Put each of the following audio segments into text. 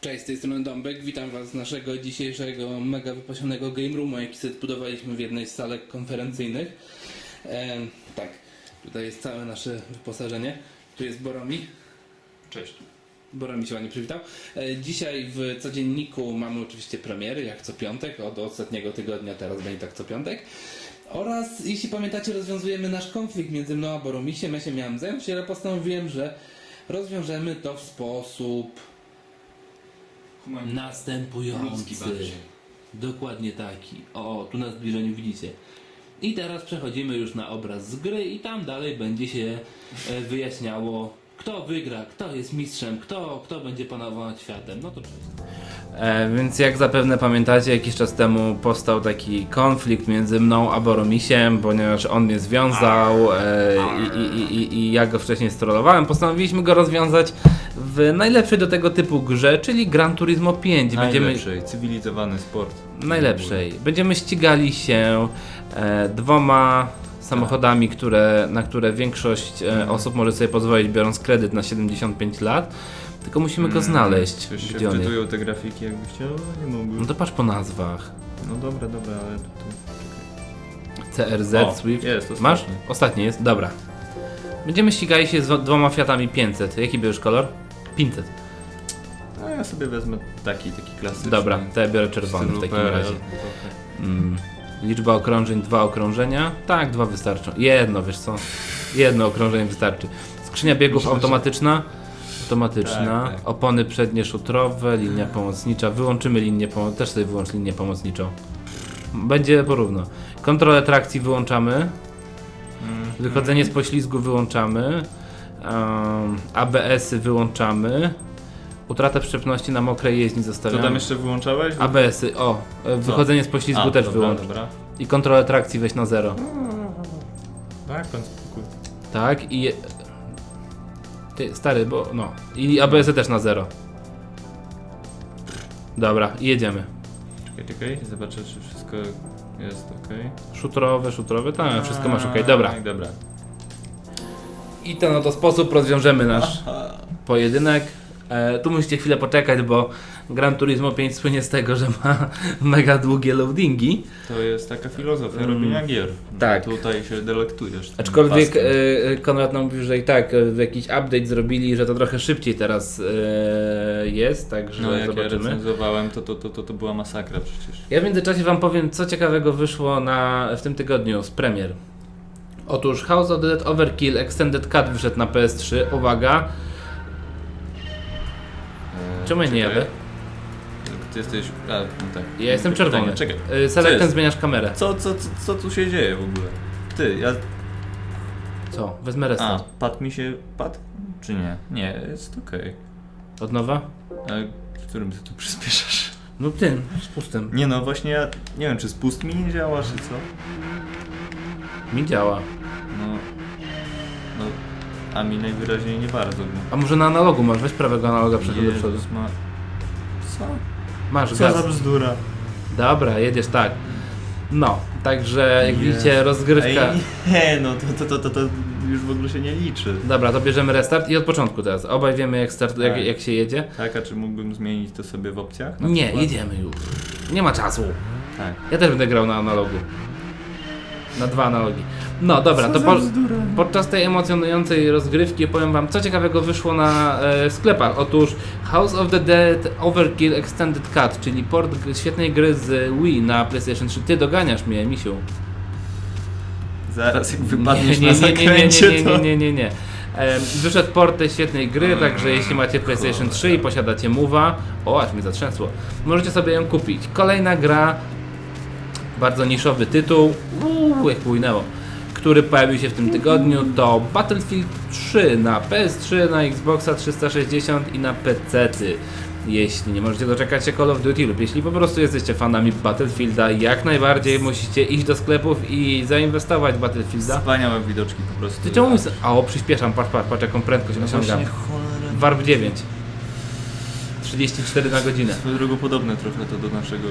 Cześć, z tej strony Dąbek, witam Was z naszego dzisiejszego mega wypasionego game roomu, jaki sobie budowaliśmy w jednej z salek konferencyjnych. Em, tak, tutaj jest całe nasze wyposażenie. Tu jest Boromi. Cześć. Boromi się ładnie przywitał. E, dzisiaj w codzienniku mamy oczywiście premiery, jak co piątek, od ostatniego tygodnia teraz będzie tak co piątek. Oraz, jeśli pamiętacie, rozwiązujemy nasz konflikt między mną a Boromisiem. Ja się miałem zemścić, ale postanowiłem, że rozwiążemy to w sposób Następujący. Dokładnie taki. O, tu na zbliżeniu widzicie. I teraz przechodzimy już na obraz z gry i tam dalej będzie się e, wyjaśniało, kto wygra, kto jest mistrzem, kto, kto będzie panował nad światem. No to cześć. E, więc jak zapewne pamiętacie, jakiś czas temu powstał taki konflikt między mną a Boromisiem, ponieważ on mnie związał e, i, i, i, i ja go wcześniej strollowałem. Postanowiliśmy go rozwiązać w najlepszej do tego typu grze, czyli Gran Turismo 5. Będziemy Najlepszej, cywilizowany sport. najlepszej. Będziemy ścigali się e, dwoma samochodami, które, na które większość e, osób może sobie pozwolić, biorąc kredyt na 75 lat. Tylko musimy go znaleźć. Coś się on jest. wczytują te grafiki jakby chciał? Nie mógłbym. No to patrz po nazwach. No dobra, dobra, ale to tu... CRZ, O, Swift. jest, ostatni. Masz? Ostatni jest? Dobra. Będziemy ścigali się z dwoma Fiatami 500. Jaki bierzesz kolor? 500. No ja sobie wezmę taki, taki klasyczny. Dobra, to ja biorę czerwony w takim razie. Mm. Liczba okrążeń, dwa okrążenia. Tak, dwa wystarczą. Jedno, wiesz co? Jedno okrążenie wystarczy. Skrzynia biegów automatyczna. Automatyczna. Tak, tak. Opony przednie szutrowe, linia pomocnicza. Wyłączymy linię pomocniczą. Też sobie wyłącz linię pomocniczą. Będzie porówno. Kontrolę trakcji wyłączamy. Mm, Wychodzenie z poślizgu wyłączamy. Um, ABS-y wyłączamy. Utratę przyczepności na mokrej jezdni Co zostawiamy. tam jeszcze wyłączałeś? ABS-y, o. e, Wychodzenie z poślizgu A, też dobra, wyłącz. Dobra. I kontrolę trakcji weź na zero. Tak, pan spokój. Tak i. Ty, stary, bo. No. I ABS-y też na zero. Dobra, i jedziemy. Czekaj, czekaj, zobaczę czy wszystko jest ok. Szutrowe, szutrowe, tak, wszystko masz ok. Dobra. Dobra. I w ten oto sposób rozwiążemy nasz pojedynek. E, tu musicie chwilę poczekać, bo Gran Turismo 5 słynie z tego, że ma mega długie loadingi. To jest taka filozofia Mm. robienia gier. Tak. Tutaj się delektujesz. Aczkolwiek e, Konrad nam mówił, że i tak e, jakiś update zrobili, że to trochę szybciej teraz e, jest, także No jak ja zobaczymy. recenzowałem, to, to, to, to, to była masakra przecież. Ja w międzyczasie wam powiem, co ciekawego wyszło na, w tym tygodniu z premier. Otóż House of the Dead Overkill Extended Cut wyszedł na PS3. Uwaga, Eee, czemu ja nie czekaj. jadę? Ty jesteś... A, no tak. Ja jestem Pytanie, czerwony. Czekaj. Y, jest? zmieniasz kamerę. Co, co, co, co tu się dzieje w ogóle? Ty, ja... Co? Wezmę A, restart. pad mi się... Pad? Czy nie? Nie, jest okej. Od nowa? Ale w którym ty tu przyspieszasz? No tym, z pustym. Nie no, właśnie ja... Nie wiem, czy spust mi nie działa, czy co? Mi działa. A mi najwyraźniej nie bardzo. A może na analogu masz? Weź prawego analoga przechodź do przodu. Ma... Co? Masz Co gaz. za bzdura? Dobra, jedziesz tak. No, także jak Jezu. widzicie rozgrywka... Ej, nie, no to, to, to, to, to już w ogóle się nie liczy. Dobra, to bierzemy restart i od początku teraz. Obaj wiemy jak, start, jak, Tak. jak się jedzie. Tak, a czy mógłbym zmienić to sobie w opcjach? na Nie, przykład? jedziemy już. Nie ma czasu. Tak. Ja też będę grał na analogu. Na dwa analogi. No dobra, Co to po, podczas tej emocjonującej rozgrywki powiem wam, co ciekawego wyszło na e, sklepach. Otóż House of the Dead Overkill Extended Cut, czyli port świetnej gry z Wii na PlayStation 3. Ty doganiasz mnie, misiu. Zaraz jak wypadniesz nie, na nie, nie, nie, nie, zakręcie, nie, nie, nie, nie, nie. Em, Wyszedł port tej świetnej gry, także jeśli macie PlayStation 3 i posiadacie Move'a, o aż mi zatrzęsło, możecie sobie ją kupić. Kolejna gra, bardzo niszowy tytuł, uuu, jak płynęło, który pojawił się w tym tygodniu, to Battlefield 3 na PS3, na Xboxa 360 i na PC-ty. Jeśli nie możecie doczekać się Call of Duty lub jeśli po prostu jesteście fanami Battlefielda, jak najbardziej musicie iść do sklepów i zainwestować w Battlefielda. Wspaniałe widoczki po prostu. Ty czemu A o, przyspieszam, patrz, patrz, patrz jaką prędkość No osiągam. Warp 9. 34 na godzinę. Swoją drogą podobne trochę to do naszego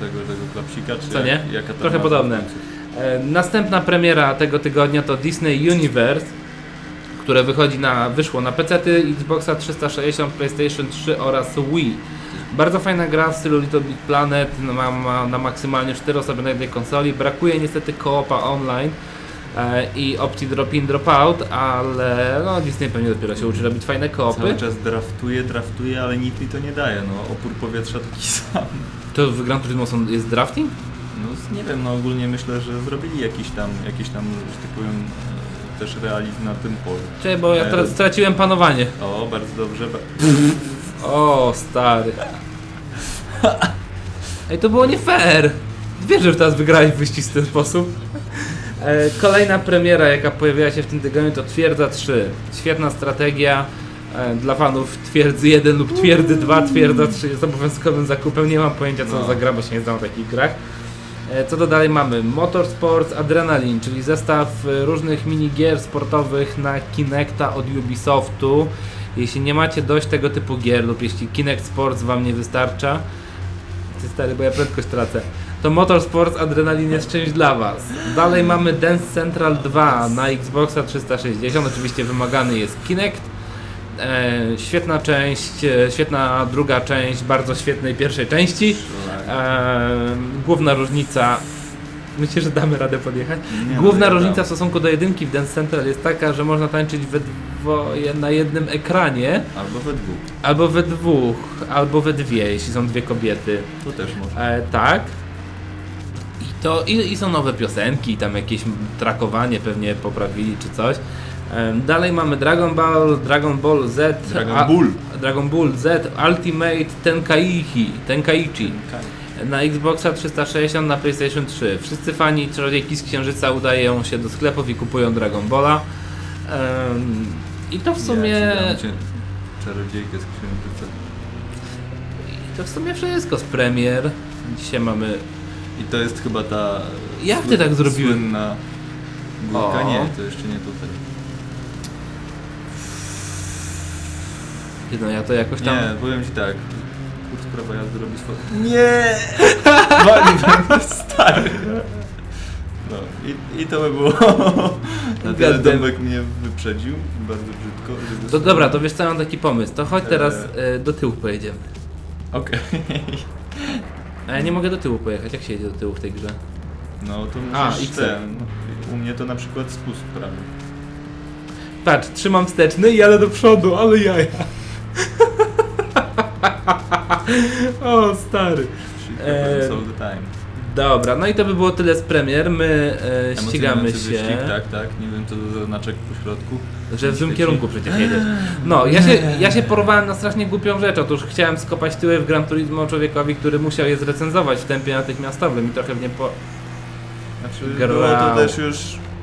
tego, tego klapsika, czy Co nie? jak- Jaka tam Trochę nazwa podobne. w końcu? E, następna premiera tego tygodnia to Disney Universe, które wychodzi na, wyszło na PC, Xboxa 360, PlayStation 3 oraz Wii. Bardzo fajna gra w stylu Little Big Planet, no, ma, ma na maksymalnie 4 osoby na jednej konsoli. Brakuje niestety koopa online e, i opcji drop-in, drop-out, ale no Disney pewnie dopiero się uczy robić fajne koopy. Cały czas draftuje, draftuje, ale nic mi to nie daje. No, opór powietrza taki sam. To w Gran Turismo są, jest drafting? No nie wiem, no ogólnie myślę, że zrobili jakiś tam, jakiś tam, że tak powiem, e, też realizm na tym polu. Czekaj, bo ja E, teraz straciłem panowanie. O, bardzo dobrze. ba- O, stary. Ej, to było nie fair. Wiesz, że teraz wygrałeś wyścig w ten sposób. E, kolejna premiera, jaka pojawiła się w tym tygodniu, to Twierdza 3. Świetna strategia dla fanów Twierdzy 1 lub Twierdzy 2. Twierdza 3 jest obowiązkowym zakupem. Nie mam pojęcia, co No. za gra, bo się nie znam o takich grach. E, Co to dalej mamy? Motorsports Adrenaline, czyli zestaw e, różnych minigier sportowych na Kinecta od Ubisoftu. Jeśli nie macie dość tego typu gier lub jeśli Kinect Sports wam nie wystarcza, ty stary, bo ja prędkość tracę, to Motorsports Adrenaline jest czymś dla was. Dalej mamy Dance Central 2 na Xboxa 360, oczywiście wymagany jest Kinect. E, świetna część, e, świetna druga część bardzo świetnej pierwszej części. E, główna różnica. Myślę, że damy radę podjechać. Nie, no, Główna ja różnica w stosunku do jedynki w Dance Central jest taka, że można tańczyć we dwoje na jednym ekranie, Albo we dwóch. albo we dwóch, albo we dwie, jeśli są dwie kobiety. To też można. E, tak. I, to, i, I są nowe piosenki, tam jakieś trakowanie pewnie poprawili czy coś. Dalej mamy Dragon Ball, Dragon Ball Z, Dragon a- Ball. Dragon Ball Z Ultimate Tenkaichi, Tenkaichi na Xboxa 360, na PlayStation 3. Wszyscy fani Czarodziejki z Księżyca udają się do sklepów i kupują Dragon Balla. Em, I to w sumie... Ja cię czarodziejkę z księżyca. I to w sumie wszystko z premier. Dzisiaj mamy... I to jest chyba ta... Jak ty tak zrobiłeś? Słynna górka? O. Nie, to jeszcze nie tutaj. No ja to jakoś tam... Nie, powiem ci tak. Kurs prawa jazdy robi swoje... Nie! Wali będę stary. No i, i to by było. Na tyle. Dąbek mnie wyprzedził. Bardzo brzydko. żeby To dobra, to wiesz co, mam taki pomysł. To chodź teraz Eee. e, do tyłu pojedziemy. Okej. A ja nie mogę do tyłu pojechać. Jak się jedzie do tyłu w tej grze? No to A, musisz X. ten. U mnie to na przykład spust prawy. Patrz, trzymam wsteczny i jadę do przodu, ale jaja. o, stary. Happens all the time. Dobra, no i to by było tyle z premier. My e, ścigamy się, Wyścig, tak, tak. Nie wiem co to za znaczek po środku. że w złym kierunku przecież jedziesz. No, ja się, ja się porwałem na strasznie głupią rzecz. Otóż chciałem skopać tyły w Gran Turismo człowiekowi, który musiał je zrecenzować w tempie natychmiastowym i trochę w nie po... Znaczy, Grał. było to też już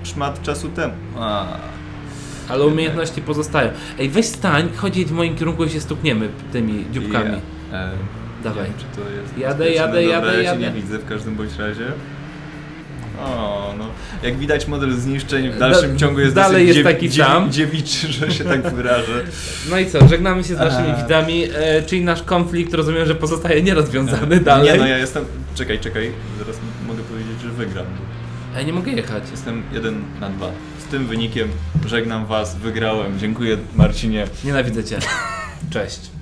szmat czasu temu. A, Ale umiejętności pozostają. Ej, weź stań, chodź w moim kierunku i się stukniemy tymi dzióbkami. Ja, e, Dawaj. Wiem, czy to jest Jadę, jadę, jadę, ja jadę. nie widzę w każdym bądź razie. O, no. Jak widać model zniszczeń w dalszym Da- ciągu jest dalej jest dziew- taki dziew- sam. dziewiczy, że się tak wyrażę. No i co, żegnamy się z naszymi Eee. widzami, e, czyli nasz konflikt rozumiem, że pozostaje nierozwiązany dalej. Nie no, ja jestem... Czekaj, czekaj. Zaraz mogę powiedzieć, że wygram. Ej, nie mogę jechać. Jestem 1 na 2. Tym wynikiem żegnam was, wygrałem. Dziękuję Marcinie. Nienawidzę cię. Cześć.